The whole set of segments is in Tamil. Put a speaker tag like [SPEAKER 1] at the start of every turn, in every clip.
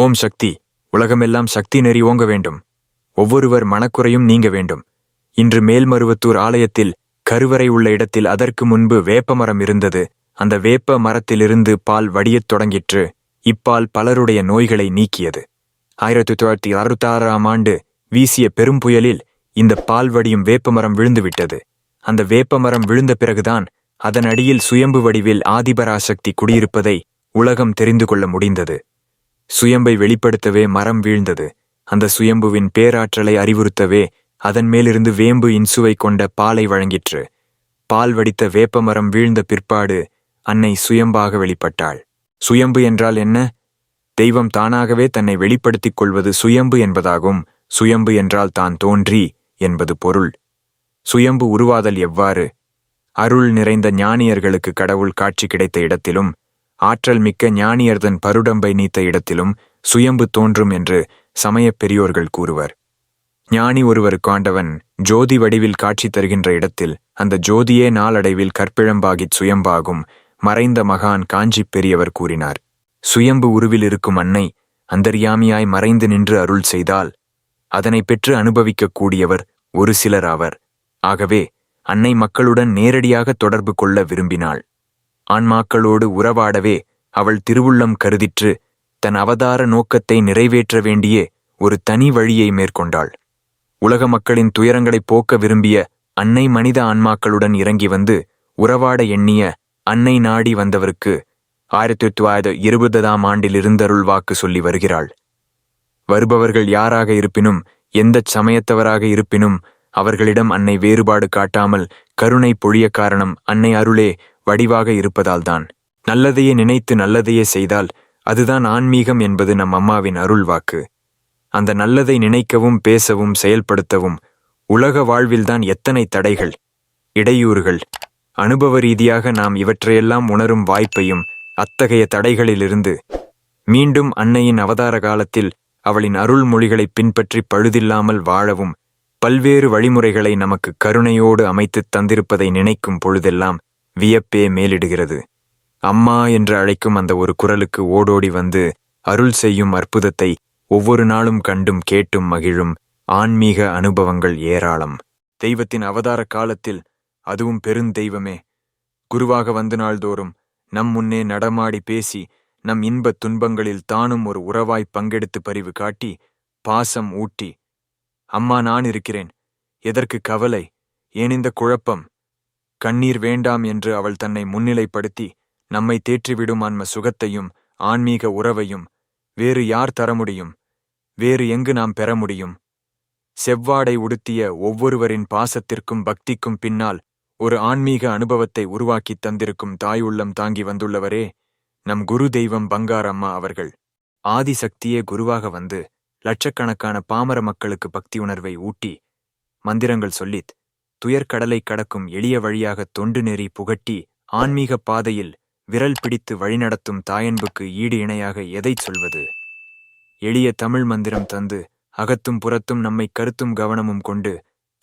[SPEAKER 1] ஓம் சக்தி. உலகமெல்லாம் சக்தி நெறி ஓங்க வேண்டும். ஒவ்வொருவர் மனக்குறையும் நீங்க வேண்டும். இன்று மேல்மருவத்தூர் ஆலயத்தில் கருவறை உள்ள இடத்தில் அதற்கு முன்பு வேப்பமரம் இருந்தது. அந்த வேப்ப மரத்திலிருந்து பால் வடியத் தொடங்கிற்று. இப்பால் பலருடைய நோய்களை நீக்கியது. ஆயிரத்தி தொள்ளாயிரத்தி அறுபத்தாறாம் ஆண்டு வீசிய பெரும் புயலில் இந்த பால் வடியும் வேப்பமரம் விழுந்துவிட்டது. அந்த வேப்பமரம் விழுந்த பிறகுதான் அதன் அடியில் சுயம்பு வடிவில் ஆதிபராசக்தி குடியிருப்பதை உலகம் தெரிந்து கொள்ள முடிந்தது. சுயம்பை வெளிப்படுத்தவே மரம் வீழ்ந்தது. அந்த சுயம்புவின் பேராற்றலை அறிவுறுத்தவே அதன் மேலிருந்து வேம்பு இன்சுவை கொண்ட பாலை வழங்கிற்று. பால் வடித்த வேப்பமரம் வீழ்ந்த பிற்பாடு அன்னை சுயம்பாக வெளிப்பட்டாள். சுயம்பு என்றால் என்ன? தெய்வம் தானாகவே தன்னை வெளிப்படுத்திக் கொள்வது சுயம்பு என்பதாகும். சுயம்பு என்றால் தான் தோன்றி என்பது பொருள். சுயம்பு உருவாதல் எவ்வாறு? அருள் நிறைந்த ஞானியர்களுக்கு கடவுள் காட்சி கிடைத்த இடத்திலும் ஆற்றல் மிக்க ஞானியர்தன் பருடம்பை நீத்த இடத்திலும் சுயம்பு தோன்றும் என்று சமயப் பெரியோர்கள் கூறுவர். ஞானி ஒருவருக்கு ஆண்டவன் ஜோதி வடிவில் காட்சி தருகின்ற இடத்தில் அந்த ஜோதியே நாளடைவில் கற்பிழம்பாகிச் சுயம்பாகும் மறைந்த மகான் காஞ்சிப் பெரியவர் கூறினார். சுயம்பு உருவில் இருக்கும் அன்னை அந்தர்யாமியாய் மறைந்து நின்று அருள் செய்தால் அதனை பெற்று அனுபவிக்கக் கூடியவர் ஒரு சிலர் ஆவர். ஆகவே அன்னை மக்களுடன் நேரடியாக தொடர்பு கொள்ள விரும்பினாள். ஆன்மாக்களோடு உறவாடவே அவள் திருவுள்ளம் கருதிற்று தன் அவதார நோக்கத்தை நிறைவேற்ற வேண்டிய ஒரு தனி வழியை மேற்கொண்டாள். உலக மக்களின் துயரங்களைப் போக்க விரும்பிய அன்னை மனித ஆன்மாக்களுடன் இறங்கி வந்து உறவாட எண்ணிய அன்னை நாடி வந்தவருக்கு ஆயிரத்தி தொள்ளாயிரத்தி இருபதாம் ஆண்டில் இருந்தருள் வாக்கு சொல்லி வருகிறாள். வருபவர்கள் யாராக இருப்பினும் எந்தச் சமயத்தவராக இருப்பினும் அவர்களிடம் அன்னை வேறுபாடு காட்டாமல் கருணை பொழிய காரணம் அன்னை அருளே வடிவாக இருப்பதால்தான். நல்லதையே நினைத்து நல்லதையே செய்தால் அதுதான் ஆன்மீகம் என்பது நம் அம்மாவின் அருள் வாக்கு. அந்த நல்லதை நினைக்கவும் பேசவும் செயல்படுத்தவும் உலக வாழ்வில்தான் எத்தனை தடைகள் இடையூறுகள். அனுபவ ரீதியாக நாம் இவற்றையெல்லாம் உணரும் வாய்ப்பையும் அத்தகைய தடைகளிலிருந்து மீண்டும் அன்னையின் அவதார காலத்தில் அவளின் அருள்மொழிகளை பின்பற்றி பழுதில்லாமல் வாழவும் பல்வேறு வழிமுறைகளை நமக்கு கருணையோடு அமைத்துத் தந்திருப்பதை நினைக்கும் பொழுதெல்லாம் வியப்பே மேலிடுகிறது. அம்மா என்று அழைக்கும் அந்த ஒரு குரலுக்கு ஓடோடி வந்து அருள் செய்யும் அற்புதத்தை ஒவ்வொரு நாளும் கண்டும் கேட்டும் மகிழும் ஆன்மீக அனுபவங்கள் ஏராளம். தெய்வத்தின் அவதார காலத்தில் அதுவும் பெருந்தெய்வமே குருவாக வந்து நாள்தோறும் நம் முன்னே நடமாடி பேசி நம் இன்பத் துன்பங்களில் தானும் ஒரு உறவாய் பங்கெடுத்து பரிவு காட்டி பாசம் ஊட்டி அம்மா நான் இருக்கிறேன். எதற்கு கவலை? ஏன் இந்த குழப்பம்? கண்ணீர் வேண்டாம் என்று அவள் தன்னை முன்னிலைப்படுத்தி நம்மை தேற்றிவிடும் ஆன்ம சுகத்தையும் ஆன்மீக உறவையும் வேறு யார் தர முடியும்? வேறு எங்கு நாம் பெற முடியும்? செவ்வாடை உடுத்திய ஒவ்வொருவரின் பாசத்திற்கும் பக்திக்கும் பின்னால் ஒரு ஆன்மீக அனுபவத்தை உருவாக்கித் தந்திருக்கும் தாயுள்ளம் தாங்கி வந்துள்ளவரே நம் குரு தெய்வம் பங்காரம்மா அவர்கள். ஆதிசக்தியே குருவாக வந்து லட்சக்கணக்கான பாமர மக்களுக்கு பக்தி உணர்வை ஊட்டி மந்திரங்கள் சொல்லித் துயர்கடலை கடக்கும் எளிய வழியாக தொண்டு நெறி புகட்டி ஆன்மீக பாதையில் விரல் பிடித்து வழிநடத்தும் தாயன்புக்கு ஈடு இணையாக எதைச் சொல்வது? எளிய தமிழ் மந்திரம் தந்து அகத்தும் புறத்தும் நம்மை கருத்தும் கவனமும் கொண்டு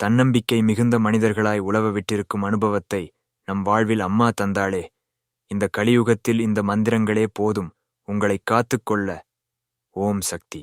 [SPEAKER 1] தன்னம்பிக்கை மிகுந்த மனிதர்களாய் உழவ விட்டிருக்கும் அனுபவத்தை நம் வாழ்வில் அம்மா தந்தாளே இந்த கலியுகத்தில் இந்த மந்திரங்களே போதும். உங்களை காத்துக்கொள்ள ஓம் சக்தி.